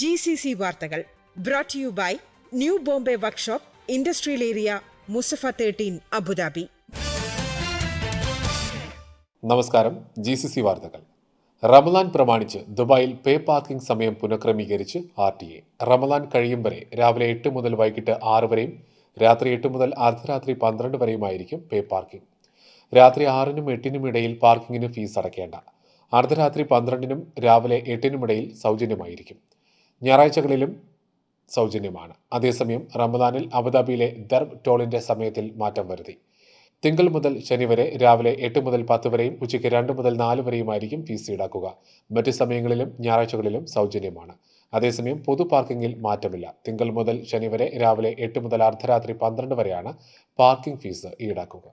G C C വാർത്തകൾ brought you by new Bombay workshop industrial area Musaffah thirteen Abu Dhabi നമസ്കാരം. G C C വാർത്തകൾ. റമലാൻ പ്രമാണിച്ച് ദുബായിൽ പേ പാർക്കിംഗ് സമയം പുനഃക്രമീകരിച്ച് ആർ ടി എ. റമലാൻ കഴിയും വരെ രാവിലെ എട്ട് മുതൽ വൈകിട്ട് ആറ് വരെയും രാത്രി എട്ട് മുതൽ അർദ്ധരാത്രി പന്ത്രണ്ട് വരെയുമായിരിക്കും പേ പാർക്കിംഗ്. രാത്രി ആറിനും എട്ടിനും ഇടയിൽ പാർക്കിങ്ങിന് ഫീസ് അടയ്ക്കേണ്ട. അർദ്ധരാത്രി പന്ത്രണ്ടിനും രാവിലെ എട്ടിനും ഇടയിൽ സൗജന്യമായിരിക്കും. ഞായറാഴ്ചകളിലും സൗജന്യമാണ്. അതേസമയം റമദാനിൽ അബുദാബിയിലെ ദർബ് ടോളിന്റെ സമയത്തിൽ മാറ്റം വരുത്തി. തിങ്കൾ മുതൽ ശനി വരെ രാവിലെ എട്ട് മുതൽ പത്ത് വരെയും ഉച്ചയ്ക്ക് രണ്ട് മുതൽ നാല് വരെയുമായിരിക്കും ഫീസ് ഈടാക്കുക. മറ്റ് സമയങ്ങളിലും ഞായറാഴ്ചകളിലും സൗജന്യമാണ്. അതേസമയം പൊതു പാർക്കിങ്ങിൽ മാറ്റമില്ല. തിങ്കൾ മുതൽ ശനി വരെ രാവിലെ എട്ട് മുതൽ അർദ്ധരാത്രി പന്ത്രണ്ട് വരെയാണ് പാർക്കിംഗ് ഫീസ് ഈടാക്കുക.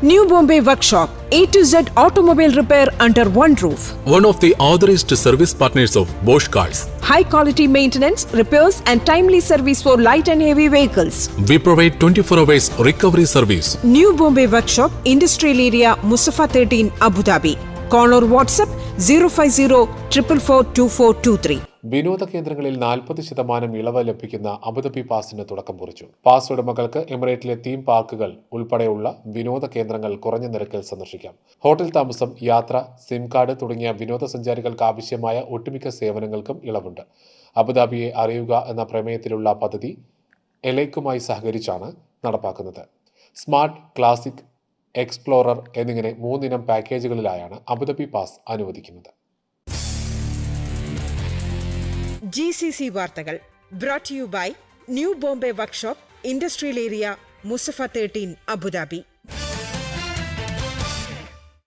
New Bombay Workshop, A to Z automobile repair under one roof. One of the authorized service partners of Bosch Cars. High quality maintenance, repairs, and timely service for light and heavy vehicles. We provide 24 hours recovery service. New Bombay Workshop, Industrial Area, Mustafa 13, Abu Dhabi. Call or WhatsApp 050 444 2423. വിനോദ കേന്ദ്രങ്ങളിൽ നാൽപ്പത് ശതമാനം ഇളവ് ലഭിക്കുന്ന Abu Dhabi പാസിന് തുടക്കം കുറിച്ചു. Pass ഉടമകൾക്ക് എമിറേറ്റിലെ theme പാർക്കുകൾ ഉൾപ്പെടെയുള്ള വിനോദ കേന്ദ്രങ്ങൾ കുറഞ്ഞ നിരക്കിൽ സന്ദർശിക്കാം. ഹോട്ടൽ താമസം യാത്ര സിം കാർഡ് തുടങ്ങിയ വിനോദസഞ്ചാരികൾക്ക് ആവശ്യമായ ഒട്ടുമിക്ക സേവനങ്ങൾക്കും ഇളവുണ്ട്. അബുദാബിയെ അറിയുക എന്ന പ്രമേയത്തിലുള്ള പദ്ധതി എലൈക്കുമായി സഹകരിച്ചാണ് നടപ്പാക്കുന്നത്. സ്മാർട്ട് ക്ലാസിക് എക്സ്പ്ലോറർ എന്നിങ്ങനെ മൂന്നിനം പാക്കേജുകളിലായാണ് അബുദാബി പാസ് അനുവദിക്കുന്നത്. ജി സി സി വാർത്തകൾ brought you by new Bombay workshop industrial area Mussafah thirteen Abu Dhabi